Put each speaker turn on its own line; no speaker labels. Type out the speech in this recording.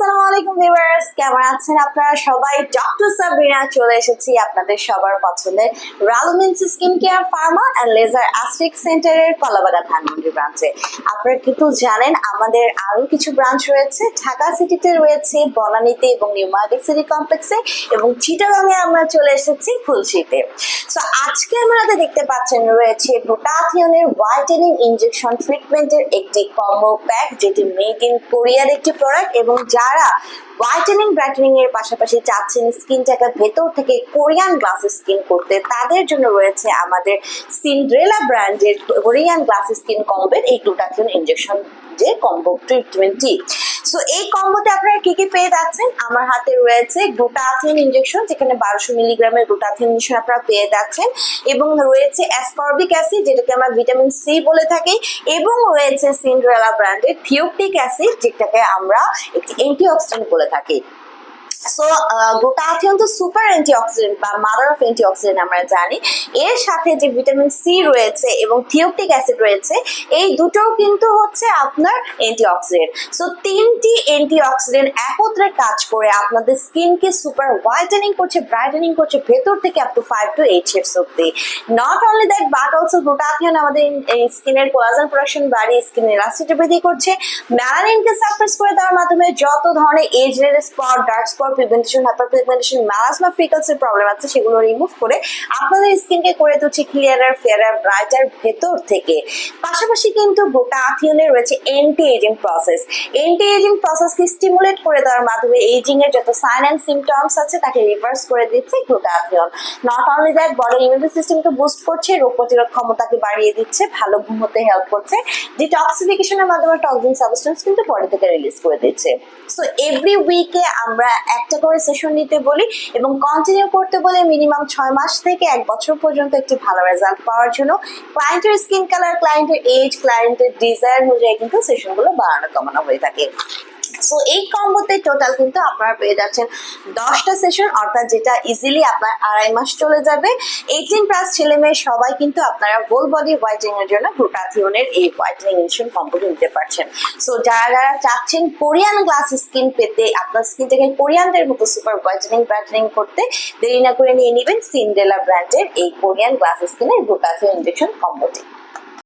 আসসালামু আলাইকুম কেমন আছেন আপনারা? সবাই ডক্টর সাবরিনা চলে এসেছি আপনাদের সবার পছন্দের রালুমিন্স skin care pharma and laser aesthetic সেন্টারের কলাবাগা ধানমন্ডি ব্রাঞ্চে আপনারা কিন্তু জানেন, আমাদের আরও কিছু ব্রাঞ্চ রয়েছে। ঢাকা সিটিতে রয়েছে, বনানীতে এবং নিউ মার্কেট সিটি কমপ্লেক্সে এবং চিটাগাংয়ে আমরা চলে এসেছি ফুলশিতে। সো আজকে আমাদের দেখতে পাচ্ছেন রয়েছে গ্লুটাথিয়নের হোয়াইটেনিং ইনজেকশন ট্রিটমেন্টের একটি কম্বো প্যাক যেটি মেড ইন কোরিয়ার একটি প্রোডাক্ট এবং যারা হোয়াইটেনিং ব্রাইটেনিং এর পাশাপাশি চাচ্ছেন স্কিনটাকে ভেতর থেকে কোরিয়ান গ্লাস স্কিন করতে। তাদের জন্য রয়েছে আমাদের সিন্ড্রেলা ব্র্যান্ডের কোরিয়ান গ্লাস স্কিন কমবেট এই গ্লুটাথিয়ন ইনজেকশন যে কম্বো টোয়েন্টি সো এই কম্বোতে আপনারা কি কি পেয়ে যাচ্ছেন? আমার হাতে রয়েছে গ্লুটাথিন ইঞ্জেকশন যেখানে বারোশো মিলিগ্রামের গ্লুটাথিন ইনজেকশন আপনারা পেয়ে যাচ্ছেন। এবং রয়েছে অ্যাসকর্বিক অ্যাসিড যেটাকে আমরা ভিটামিন সি বলে থাকি। এবং রয়েছে সিন্ড্রেলা ব্র্যান্ডের থিওপটিক অ্যাসিড যেটাকে আমরা একটি অ্যান্টিঅক্সিডেন্ট বলে থাকি। সো গ্লুটাথিয়ন তো সুপার অ্যান্টিঅক্সিডেন্ট বা মাদার অফ অ্যান্টিঅক্সিডেন্ট আমরা জানি। এর সাথে যে ভিটামিন সি রয়েছে এবং থিওপটিক অ্যাসিড রয়েছে, এই দুটোও কিন্তু হচ্ছে আপনার অ্যান্টিঅক্সিডেন্ট সো তিনটি অ্যান্টিঅক্সিডেন্ট একত্রে কাজ করে আপনাদের স্কিনকে সুপার হোয়াইটেনিং করছে ব্রাইটেনিং করছে, ভেতর থেকে up to five to eight shades অব্দি not only that but also glutathione আমাদের স্কিনের কোলাজেন প্রোডাকশন বাড়িয়ে স্কিন ইলাস্টিটি বৃদ্ধি করছে। ম্যালানিনকে সাপ্রেস করে দেওয়ার মাধ্যমে যত ধরনের age red spot dark spot pigmentation hyper pigmentation melasma freckles problem আছে, সেগুলো রিমুভ করে আপনাদের স্কিনকে করে তুলছে ক্লিয়ারার ফেয়ারার ব্রাইটার ভেতর থেকে। পাশাপাশি কিন্তু গ্লুটাথিয়নে রয়েছে anti ageing process anti ageing প্রসেসকে stimulate করে দেওয়ার মাধ্যমে এজিং এর যত সাইন অ্যান্ড সিমটমস আছে, তাকে রিভার্স করে দিচ্ছে glutathione not only that body immunity সিস্টেমকে বুস্ট করছে, রোগ প্রতিরোধ ক্ষমতাকে বাড়িয়ে দিচ্ছে, ভালো ঘুম হতে হেল্প করছে। ডিটক্সিফিকেশনের মাধ্যমে টক্সিন সাবস্টেন্স কিন্তু বডি থেকে রিলিজ করে দিচ্ছে। সো এভরি উইকে আমরা একটা করে সেশন নিতে বলি এবং কন্টিনিউ করতে বলে মিনিমাম ছয় মাস থেকে এক বছর পর্যন্ত একটি ভালো রেজাল্ট পাওয়ার জন্য। ক্লায়েন্টের স্কিন কালার ক্লায়েন্টের এজ ক্লায়েন্টের ডিজায়ার অনুযায়ী কিন্তু সেশনগুলো বাড়ানো কমানো হয়ে থাকে। সো এই কম্বোতে টোটাল কিন্তু আপনারা পেয়ে যাচ্ছেন দশটা সেশন অর্থাৎ যেটা ইজিলি আপনার আড়াই মাস চলে যাবে। এইটিন প্লাস ছেলে মেয়ে সবাই কিন্তু আপনারা গোল বডি হোয়াইটেনিং এর জন্য গ্লুটাথিওনের এই হোয়াইটেনিং ইনজেকশন কম্বোটি নিতে পারছেন। সো যারা যারা চাচ্ছেন কোরিয়ান গ্লাস স্কিন পেতে, আপনার স্কিনটাকে কোরিয়ানদের মতো সুপার হোয়াইটেনিং ব্রাইটেনিং করতে, দেরি না করে নিয়ে নেবেন সিন্ডেলা ব্র্যান্ডের এই কোরিয়ান গ্লাস স্কিনের গ্লুটাথিও ইনজেকশন কম্বোটি